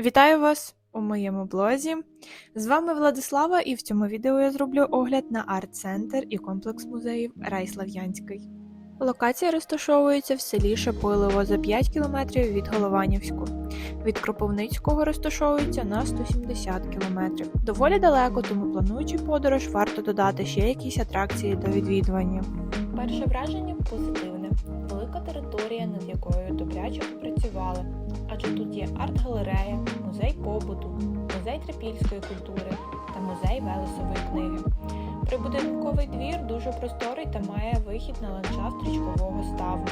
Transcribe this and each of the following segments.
Вітаю вас у моєму блозі. З вами Владислава, і в цьому відео я зроблю огляд на арт-центр і комплекс музеїв Рай Слав'янський. Локація розташовується в селі Шепилово за 5 кілометрів від Голованівську. Від Кропивницького розташовується на 170 кілометрів. Доволі далеко, тому плануючи подорож, варто додати ще якісь атракції до відвідування. Перше враження позитивне. Територія, над якою добряче попрацювали, адже тут є арт-галерея, музей побуту, музей трипільської культури та музей Велесової книги. Прибудинковий двір дуже просторий та має вихід на ландшафт річкового ставу.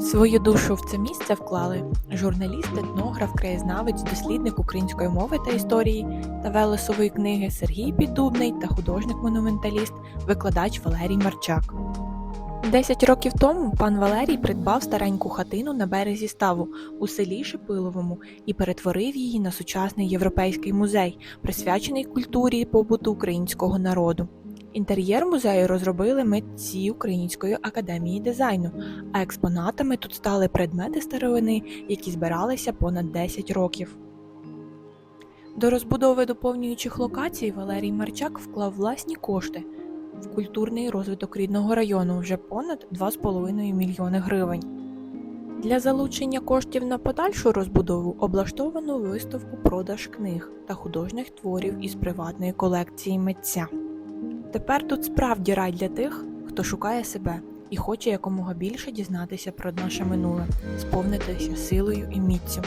Свою душу в це місце вклали журналіст, етнограф, краєзнавець, дослідник української мови та історії та Велесової книги Сергій Піддубний та художник-монументаліст, викладач Валерій Марчак. Десять років тому пан Валерій придбав стареньку хатину на березі ставу у селі Шипиловому і перетворив її на сучасний європейський музей, присвячений культурі і побуту українського народу. Інтер'єр музею розробили митці Української академії дизайну, а експонатами тут стали предмети старовини, які збиралися понад 10 років. До розбудови доповнюючих локацій Валерій Марчак вклав власні кошти в культурний розвиток рідного району вже понад 2,5 мільйони гривень. Для залучення коштів на подальшу розбудову облаштовано виставку продаж книг та художніх творів із приватної колекції митця. Тепер тут справді рай для тих, хто шукає себе і хоче якомога більше дізнатися про наше минуле, сповнитися силою і міцю.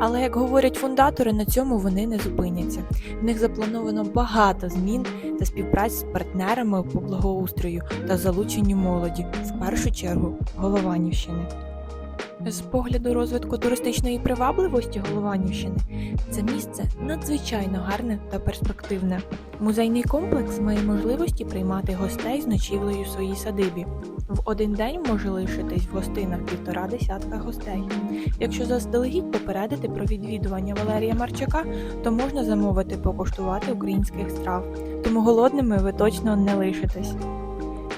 Але як говорять фундатори, на цьому вони не зупиняться. В них заплановано багато змін та співпраць з партнерами по благоустрою та залученню молоді, в першу чергу Голованівщини. З погляду розвитку туристичної привабливості Голованівщини це місце надзвичайно гарне та перспективне. Музейний комплекс має можливості приймати гостей з ночівлею в своїй садибі. В один день може лишитись в гостинах півтора десятка гостей. Якщо заздалегідь попередити про відвідування Валерія Марчака, то можна замовити покуштувати українських страв, тому голодними ви точно не лишитесь.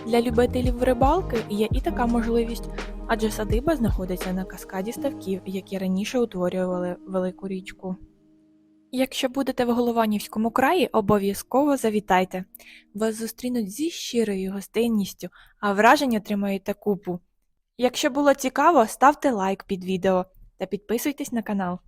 Для любителів рибалки є і така можливість, адже садиба знаходиться на каскаді ставків, які раніше утворювали велику річку. Якщо будете в Голованівському краї, обов'язково завітайте. Вас зустрінуть зі щирою гостинністю, а враження отримаєте купу. Якщо було цікаво, ставте лайк під відео та підписуйтесь на канал.